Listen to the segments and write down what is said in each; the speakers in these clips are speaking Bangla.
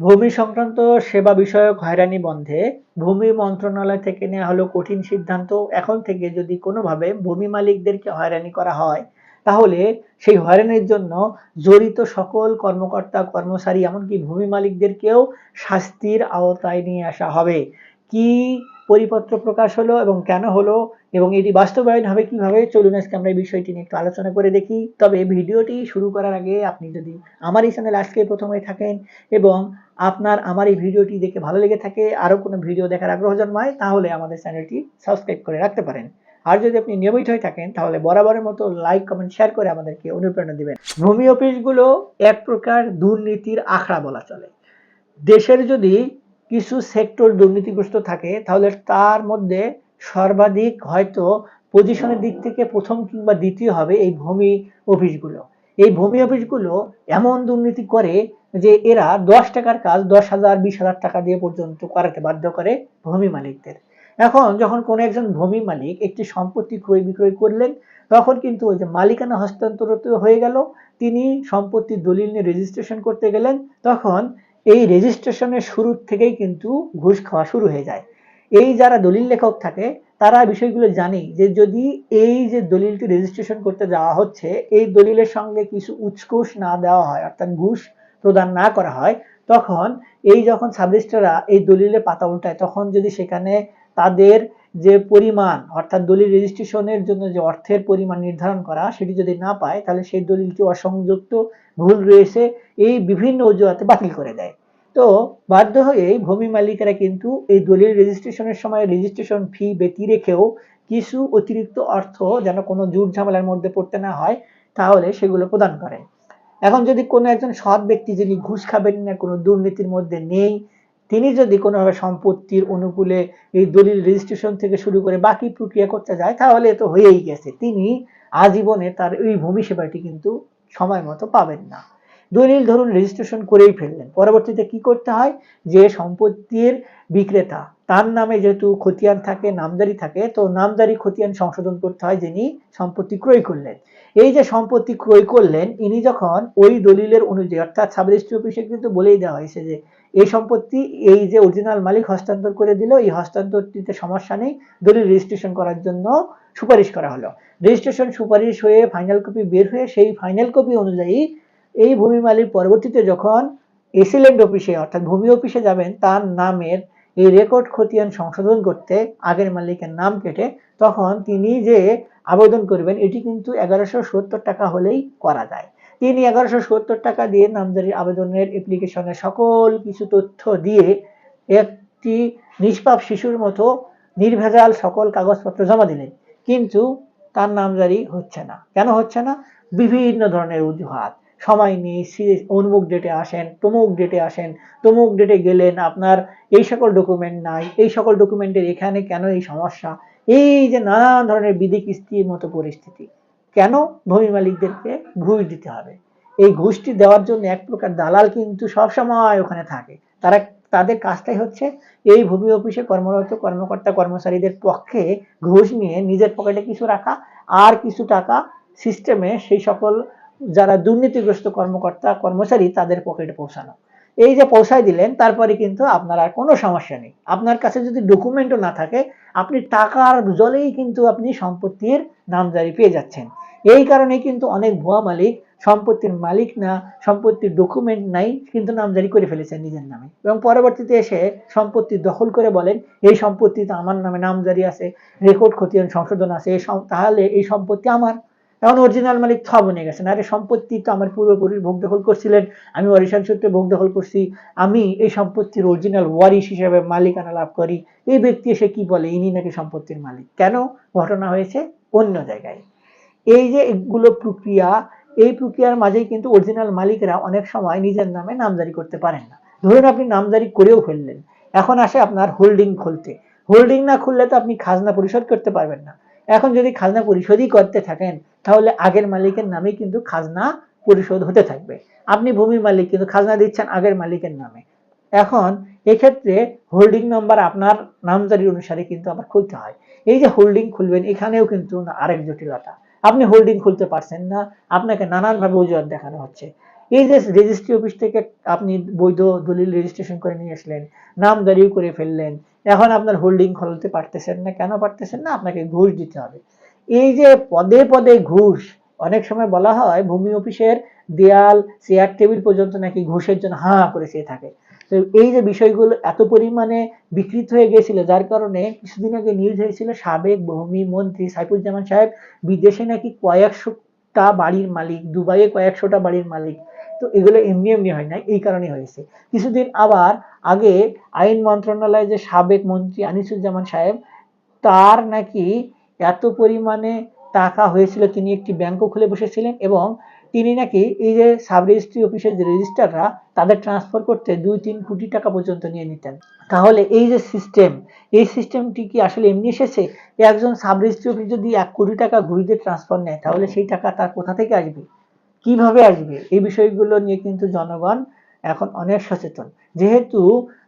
ভূমি সংক্রান্ত সেবা বিষয়ক হয়রানি বন্ধে ভূমি মন্ত্রণালয় থেকে নেওয়া হলো কঠিন সিদ্ধান্ত। এখন থেকে যদি কোনোভাবে ভূমি মালিকদেরকে হয়রানি করা হয়, তাহলে সেই হয়রানির জন্য জড়িত সকল কর্মকর্তা, কর্মচারী, এমনকি ভূমি মালিকদেরকেও শাস্তির আওতায় নিয়ে আসা হবে। কি পরিপত্র প্রকাশ হলো এবং কেন হলো এবং এটি বাস্তবায়ন হবে কীভাবে চলুন আজকে আমরা এই বিষয়টি নিয়ে একটু আলোচনা করে দেখি। তবে ভিডিওটি শুরু করার আগে আপনি যদি আমার এই চ্যানেল আজকে প্রথমে থাকেন এবং আপনার আমার এই ভিডিওটি দেখে ভালো লেগে থাকে, আরও কোনো ভিডিও দেখার আগ্রহ জন্মায়, তাহলে আমাদের চ্যানেলটি সাবস্ক্রাইব করে রাখতে পারেন। আর যদি আপনি নিয়মিত হয়ে থাকেন, তাহলে বরাবরের মতো লাইক, কমেন্ট, শেয়ার করে আমাদেরকে অনুপ্রেরণা দিবেন। ভূমি অফিসগুলো এক প্রকার দুর্নীতির আখড়া বলা চলে। দেশের যদি কিছু সেক্টর দুর্নীতিগ্রস্ত থাকে, তাহলে তার মধ্যে সর্বাধিক হয়তো পজিশনের দিক থেকে প্রথম কিংবা দ্বিতীয় হবে এই ভূমি অফিসগুলো। এই ভূমি অফিসগুলো এমন দুর্নীতি করে যে এরা দশ টাকার কাজ দশ হাজার, বিশ হাজার টাকা দিয়ে পর্যন্ত করাতে বাধ্য করে ভূমি মালিকদের। এখন যখন কোনো একজন ভূমি মালিক একটি সম্পত্তি ক্রয় বিক্রয় করলেন, তখন কিন্তু ওই যে মালিকানা হস্তান্তরিত হয়ে গেল, তিনি সম্পত্তির দলিল নিয়ে রেজিস্ট্রেশন করতে গেলেন, তখন এই রেজিস্ট্রেশনের শুরুর থেকেই কিন্তু ঘুষ খাওয়া শুরু হয়ে যায়। এই যারা দলিল লেখক থাকে, তারা বিষয়গুলো জানে যে যদি এই যে দলিলটি রেজিস্ট্রেশন করতে যাওয়া হচ্ছে, এই দলিলের সঙ্গে কিছু উৎকোষ না দেওয়া হয়, অর্থাৎ ঘুষ প্রদান না করা হয়, তখন এই যখন সাবরেজিস্ট্রাররা এই দলিলের পাতা উল্টায়, তখন যদি সেখানে তাদের যে পরিমাণ, অর্থাৎ দলিল রেজিস্ট্রেশনের জন্য যে অর্থের পরিমাণ নির্ধারণ করা, সেটি যদি না পায়, তাহলে সেই দলিলটি অসংযুক্ত ভুল রয়েছে, এই বিভিন্ন অজুহাতে বাতিল করে দেয়। তো বাধ্য হয়ে ভূমি মালিকেরা কিন্তু এই দলিল রেজিস্ট্রেশনের সময় রেজিস্ট্রেশন ফি ব্যতি রেখেও কিছু অতিরিক্ত অর্থ যেন কোনো জুট ঝামেলার মধ্যে পড়তে না হয়, তাহলে সেগুলো প্রদান করে। এখন যদি কোনো একজন সৎ ব্যক্তি যিনি ঘুষ খাবেন না, কোনো দুর্নীতির মধ্যে নেই তিনি যদি কোনোভাবে সম্পত্তির অনুকূলে এই দলিল রেজিস্ট্রেশন থেকে শুরু করে বাকি প্রক্রিয়া করতে যায়, তাহলে তো হয়েই গেছে। তিনি আজীবনে তার এই ভূমি সেবাটি কিন্তু সময় মতো পাবেন না। দলিল ধরুন রেজিস্ট্রেশন করেই ফেললেন। পরবর্তীতে কি করতে হয়? যে সম্পত্তির বিক্রেতা, তার নামে যেহেতু খতিয়ান থাকে, নামদারি থাকে, তো নামদারি খতিয়ান সংশোধন করতে হয় যিনি সম্পত্তি ক্রয় করলেন। এই যে সম্পত্তি ক্রয় করলেন, ইনি যখন ওই দলিলের অনুযায়ী, অর্থাৎ সাব অফিসে কিন্তু বলেই দেওয়া হয়েছে যে এই সম্পত্তি, এই যে অরিজিনাল মালিক হস্তান্তর করে দিল, এই হস্তান্তরটিতে সমস্যা নেই। দলিল রেজিস্ট্রেশন করার জন্য সুপারিশ করা হলো। রেজিস্ট্রেশন সুপারিশ হয়ে ফাইনাল কপি বের হয়ে সেই ফাইনাল কপি অনুযায়ী এই ভূমি মালিক পরবর্তীতে যখন এসিল্যান্ড অফিসে অর্থাৎ ভূমি অফিসে যাবেন, তার নামের এই রেকর্ড খতিয়ান সংশোধন করতে আগের মালিকের নাম কেটে তখন তিনি যে আবেদন করবেন, এটি কিন্তু এগারোশো সত্তর টাকা হলেই করা যায়। তিনি এগারোশো সত্তর টাকা দিয়ে নামজারি আবেদনের অ্যাপ্লিকেশনে সকল কিছু তথ্য দিয়ে একটি নিষ্পাপ শিশুর মতো নির্ভেজাল সকল কাগজপত্র জমা দিলেন। কিন্তু তার নামজারি হচ্ছে না। কেন হচ্ছে না? বিভিন্ন ধরনের অজুহাত। সময় নেই অমুক ডেটে আসেন, তমুক ডেটে আসেন, তমুক ডেটে গেলেন, আপনার এই সকল ডকুমেন্ট নাই, এই সকল ডকুমেন্টের এখানে কেন এই সমস্যা? এই যে নানান ধরনের বিধি কিস্তির মতো পরিস্থিতি। কেন ভূমি মালিকদেরকে ঘুষ দিতে হবে? এই ঘুষটি দেওয়ার জন্য এক প্রকার দালাল কিন্তু সবসময় ওখানে থাকে। তারা, তাদের কাজটাই হচ্ছে এই ভূমি অফিসে কর্মরত কর্মকর্তা কর্মচারীদের পক্ষে ঘুষ নিয়ে নিজের পকেটে কিছু রাখা আর কিছু টাকা সিস্টেমে সেই সকল যারা দুর্নীতিগ্রস্ত কর্মকর্তা, কর্মচারী তাদের পকেটে পৌঁছানো। এই যে পৌঁছায় দিলেন, তারপরে কিন্তু আপনার আর কোনো সমস্যা নেই। আপনার কাছে যদি ডকুমেন্টও না থাকে, আপনি টাকার জলেই কিন্তু আপনি সম্পত্তির নামজারি পেয়ে যাচ্ছেন। এই কারণে কিন্তু অনেক ভুয়া মালিক, সম্পত্তির মালিক না, সম্পত্তির ডকুমেন্ট নাই, কিন্তু নামজারি করে ফেলেছেন নিজের নামে। এবং পরবর্তীতে এসে সম্পত্তি দখল করে বলেন, এই সম্পত্তি তো আমার নামে নামজারি আছে রেকর্ড খতিয়ান সংশোধন আছে তাহলে এই সম্পত্তি আমার। এখন অরিজিনাল মালিক থ বনে গেছেন, আরে, সম্পত্তি তো আমার পূর্বপুরুষ ভোগ দখল করছিলেন, আমি ওয়ারিশান সূত্রে ভোগ দখল করছি, আমি এই সম্পত্তির অরিজিনাল ওয়ারিশ হিসেবে মালিকানা লাভ করি। এই ব্যক্তি এসে কি বলে? ইনি নাকি সম্পত্তির মালিক। কেন? ঘটনা হয়েছে অন্য জায়গায়। এই যে এগুলো প্রক্রিয়া, এই প্রক্রিয়ার মাঝেই কিন্তু অরিজিনাল মালিকরা অনেক সময় নিজের নামে নামজারি করতে পারেন না। ধরুন আপনি নামজারি করেও ফেললেন, এখন আসে আপনার হোল্ডিং খুলতে। হোল্ডিং না খুললে তো আপনি খাজনা পরিশোধ করতে পারবেন না। এখন যদি খাজনা পরিশোধই করতে থাকেন, তাহলে আগের মালিকের নামে কিন্তু খাজনা পরিশোধ হতে থাকবে। আপনি ভূমি মালিক কিন্তু খাজনা দিচ্ছেন আগের মালিকের নামে। এখন এক্ষেত্রে হোল্ডিং নাম্বার আপনার নামজারি অনুসারে কিন্তু আবার খুলতে হয়। এই যে হোল্ডিং খুলবেন, এখানেও কিন্তু আরেক জটিলতা। আপনি হোল্ডিং খুলতে পারছেন না, আপনাকে নানানভাবে অজুহাত দেখানো হচ্ছে। এই যে রেজিস্ট্রি অফিস থেকে আপনি বৈধ দলিল রেজিস্ট্রেশন করে নিয়ে আসলেন নামজারিও করে ফেললেন, এখন আপনার হোল্ডিং খোলাতে পারতেছেন না, কেন পারতেছেন না? আপনাকে ঘুষ দিতে হবে। এই যে পদে পদে ঘুষ, অনেক সময় বলা হয় ভূমি অফিসের দেয়াল চেয়ার টেবিল পর্যন্ত নাকি ঘুষের জন্য হা করে চেয়ে থাকে। এই যে বিষয়গুলো এত পরিমাণে বিকৃত হয়ে গেছিল যার কারণে কিছুদিন আগে নিউজ হয়েছিল সাবেক ভূমি মন্ত্রী সাইফুজ্জামান সাহেব বিদেশে নাকি কয়েকশোটা বাড়ির মালিক, দুবাইয়ে কয়েকশোটা বাড়ির মালিক, তো এগুলো এমনি এমনি হয় না এই কারণে হয়েছে। কিছুদিন আবার আগে আইন মন্ত্রণালয়ে যে সাবেক মন্ত্রী আনিসুজ্জামান সাহেব, তার নাকি এত পরিমাণে টাকা হয়েছিল, তিনি একটি ব্যাংকও খুলে বসেছিলেন এবং তিনি নাকি এই যে সাব রেজিস্ট্রি অফিসের যে রেজিস্টাররা তাদের ট্রান্সফার করতে দুই, তিন কোটি টাকা পর্যন্ত নিয়ে নিতেন। তাহলে এই যে সিস্টেম এই সিস্টেমটি কি আসলে এমনি এসেছে? একজন সাব রেজিস্ট্রি অফিস যদি এক কোটি টাকা ঘুরিতে ট্রান্সফার নেয়, তাহলে সেই টাকা তার কোথা থেকে আসবে? কীভাবে আসবে? এই বিষয়গুলো নিয়ে কিন্তু জনগণ এখন অনেক সচেতন। যেহেতু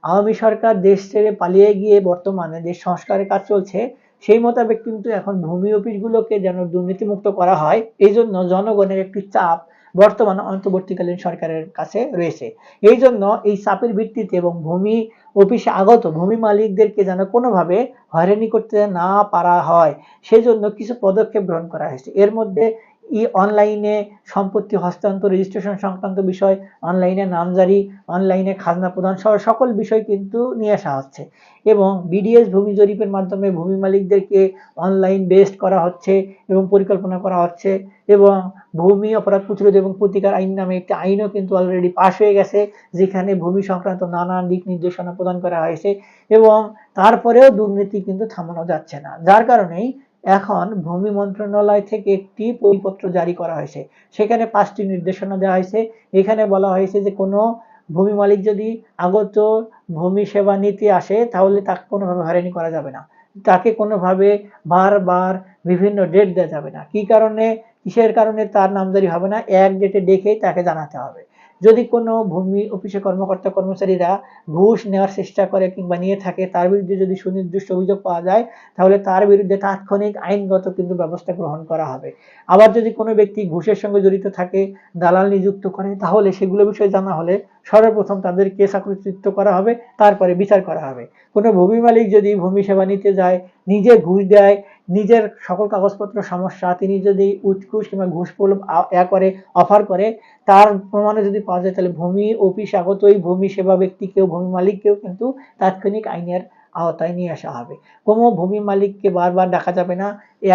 আওয়ামী সরকার দেশ ছেড়ে পালিয়ে গিয়ে বর্তমানে দেশ সংস্কারের কাজ চলছে সেই মোতাবেক কিন্তু এখন ভূমি অফিসগুলোকে যেন দুর্নীতিমুক্ত করা হয় এই জন্য জনগণের একটি চাপ বর্তমান অন্তর্বর্তীকালীন সরকারের কাছে রয়েছে। এই জন্য এই চাপের ভিত্তিতে এবং ভূমি অফিসে আগত ভূমি মালিকদেরকে যেন কোনোভাবে হয়রানি করতে না পারা হয়, সেজন্য কিছু পদক্ষেপ গ্রহণ করা হয়েছে। এর মধ্যে ই অনলাইনে সম্পত্তি হস্তান্তর রেজিস্ট্রেশন সংক্রান্ত বিষয়, অনলাইনে নামজারি, অনলাইনে খাজনা প্রদান সহ সকল বিষয় কিন্তু নিয়ে আসা হচ্ছে। এবং বিডিএস ভূমি জরিপের মাধ্যমে ভূমি মালিকদেরকে অনলাইন বেসড করা হচ্ছে এবং পরিকল্পনা করা হচ্ছে এবং ভূমি অপরাধ প্রতিরোধ এবং প্রতিকার আইন নামে একটি আইনও কিন্তু অলরেডি পাশ হয়ে গেছে, যেখানে ভূমি সংক্রান্ত নানান দিক নির্দেশনা প্রদান করা হয়েছে এবং তারপরেও দুর্নীতি কিন্তু থামানো যাচ্ছে না। যার কারণেই এখন ভূমি মন্ত্রণালয় থেকে একটি পরিপত্র জারি করা হয়েছে। সেখানে পাঁচটি নির্দেশনা দেওয়া হয়েছে। এখানে বলা হয়েছে যে কোনো ভূমি মালিক যদি আগত ভূমি সেবা নিতে আসে, তাহলে তাকে কোনোভাবে হয়রানি করা যাবে না। তাকে কোনোভাবে বারবার বিভিন্ন ডেট দেওয়া যাবে না। কি কারণে? কিসের কারণে? তার নামজারি হবে না। এক ডেটে ডেকেই তাকে জানাতে হবে। যদি কোনো ভূমি অফিসে কর্মকর্তা, কর্মচারীরা ঘুষ নেওয়ার চেষ্টা করে কিংবা নিয়ে থাকে, তার বিরুদ্ধে যদি সুনির্দিষ্ট অভিযোগ পাওয়া যায়, তাহলে তার বিরুদ্ধে তাৎক্ষণিক আইনগত কিন্তু ব্যবস্থা গ্রহণ করা হবে। আবার যদি কোনো ব্যক্তি ঘুষের সঙ্গে জড়িত থাকে, দালাল নিযুক্ত করে, তাহলে সেগুলো বিষয়ে জানা হলে সর্বপ্রথম তাদেরকে চাকরিচ্যুত করা হবে, তারপরে বিচার করা হবে। কোনো ভূমি মালিক যদি ভূমি সেবা নিতে যায়, নিজে ঘুষ দেয়, নিজের সকল কাগজপত্র, সমস্যা, তিনি যদি উৎকুশ কিংবা ঘুষ প্রলোভ এ করে, অফার করে, তার প্রমাণে যদি পাওয়া যায়, তাহলে ভূমি অফিস আগতই ভূমি সেবা ব্যক্তিকেও ভূমি মালিককেও কিন্তু তাৎক্ষণিক আইনের আওতায় নিয়ে আসা হবে। কোনো ভূমি মালিককে বারবার ডাকা যাবে না,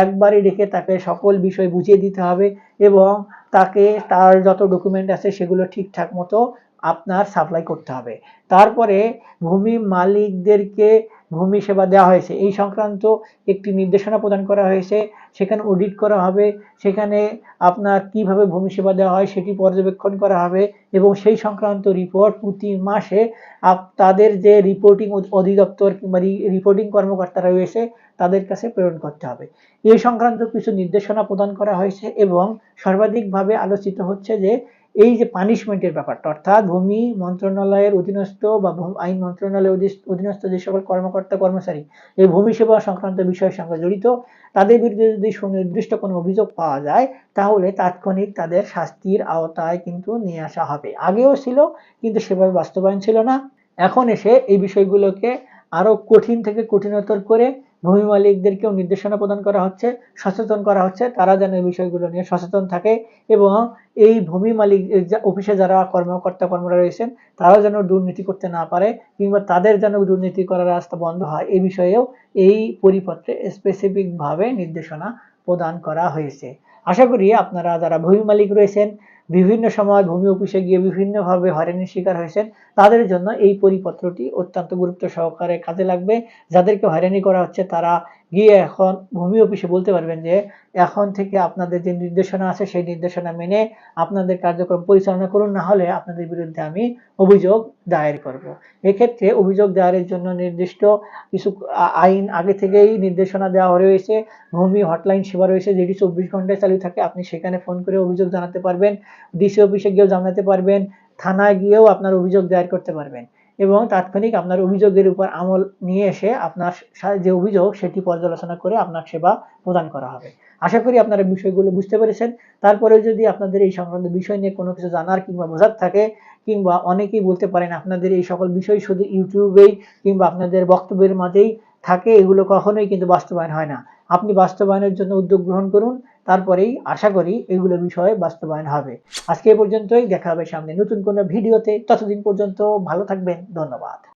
একবারই ডেকে তাকে সকল বিষয় বুঝিয়ে দিতে হবে এবং তাকে তার যত ডকুমেন্ট আছে, সেগুলো ঠিকঠাক মতো আপনার সাপ্লাই করতে হবে। তারপরে ভূমি মালিকদেরকে ভূমি সেবা দেওয়া হয়েছে। এই সংক্রান্ত একটি নির্দেশনা প্রদান করা হয়েছে। সেখানে অডিট করা হবে। সেখানে আপনার কীভাবে ভূমি সেবা দেওয়া হয় সেটি পর্যবেক্ষণ করা হবে এবং সেই সংক্রান্ত রিপোর্ট প্রতি মাসে তাদের যে রিপোর্টিং অধিদপ্তর কিংবা রিপোর্টিং কর্মকর্তারা রয়েছে, তাদের কাছে প্রেরণ করতে হবে। এই সংক্রান্ত কিছু নির্দেশনা প্রদান করা হয়েছে এবং সর্বাধিকভাবে আলোচিত হচ্ছে যে এই যে পানিশমেন্টের ব্যাপারটা, অর্থাৎ ভূমি মন্ত্রণালয়ের অধীনস্থ বা আইন মন্ত্রণালয়ের অধীনস্থ যে সকল কর্মকর্তা, কর্মচারী এই ভূমি সেবা সংক্রান্ত বিষয়ের সঙ্গে জড়িত, তাদের বিরুদ্ধে যদি সুনির্দিষ্ট কোনো অভিযোগ পাওয়া যায়, তাহলে তাৎক্ষণিক তাদের শাস্তির আওতায় কিন্তু নিয়ে আসা হবে। আগেও ছিল, কিন্তু সেভাবে বাস্তবায়ন ছিল না। এখন এসে এই বিষয়গুলোকে আরও কঠিন থেকে কঠিনতর করে ভূমি মালিকদেরকেও নির্দেশনা প্রদান করা হচ্ছে, সচেতন করা হচ্ছে, তারা যেন এই বিষয়গুলো নিয়ে সচেতন থাকে এবং এই ভূমি মালিক অফিসে যারা কর্মকর্তা কর্মরা রয়েছেন তারা যেন দুর্নীতি করতে না পারে কিংবা তাদের যেন দুর্নীতি করার রাস্তা বন্ধ হয়। এই বিষয়েও এই পরিপত্রে স্পেসিফিকভাবে নির্দেশনা প্রদান করা হয়েছে। আশা করি আপনারা যারা ভূমি মালিক রয়েছেন বিভিন্ন সময় ভূমি অফিসে গিয়ে বিভিন্নভাবে হয়রানির শিকার হয়েছেন, তাদের জন্য এই পরিপত্রটি অত্যন্ত গুরুত্ব সহকারে কাজে লাগবে। যাদেরকে হয়রানি করা হচ্ছে, তারা গিয়ে এখন ভূমি অফিসে বলতে পারবেন যে, এখন থেকে আপনাদের যে নির্দেশনা আছে, সেই নির্দেশনা মেনে আপনাদের কার্যক্রম পরিচালনা করুন, না হলে আপনাদের বিরুদ্ধে আমি অভিযোগ দায়ের করব। এক্ষেত্রে অভিযোগ দায়েরের জন্য নির্দিষ্ট কিছু আইন আগে থেকেই নির্দেশনা দেওয়া রয়েছে। ভূমি হটলাইন সেবা রয়েছে, যেটি চব্বিশ ঘন্টায় চালু থাকে। আপনি সেখানে ফোন করে অভিযোগ জানাতে পারবেন। ডিসি অফিসে গিয়েও জানাতে পারবেন, থানায় গিয়েও আপনার অভিযোগ দায়ের করতে পারবেন এবং তাৎক্ষণিক আপনার অভিযোগের উপর আমল নিয়ে এসে আপনার যে অভিযোগ সেটি পর্যালোচনা করে আপনার সেবা প্রদান করা হবে। আশা করি আপনারা বিষয়গুলো বুঝতে পেরেছেন। তারপরে যদি আপনাদের এই সংক্রান্ত বিষয় নিয়ে কোনো কিছু জানার কিংবা বোঝার থাকে কিংবা অনেকেই বলতে পারেন আপনাদের এই সকল বিষয় শুধু ইউটিউবেই কিংবা আপনাদের বক্তব্যের মাঝেই থাকে, এগুলো কখনোই কিন্তু বাস্তবায়ন হয় না। আপনি বাস্তবায়নের জন্য উদ্যোগ গ্রহণ করুন তারপরেই আশা করি এগুলো বিষয়ে বাস্তবায়ন হবে। আজকে এ পর্যন্তই, দেখা হবে সামনে নতুন কোনো ভিডিওতে। ততদিন পর্যন্ত ভালো থাকবেন, ধন্যবাদ।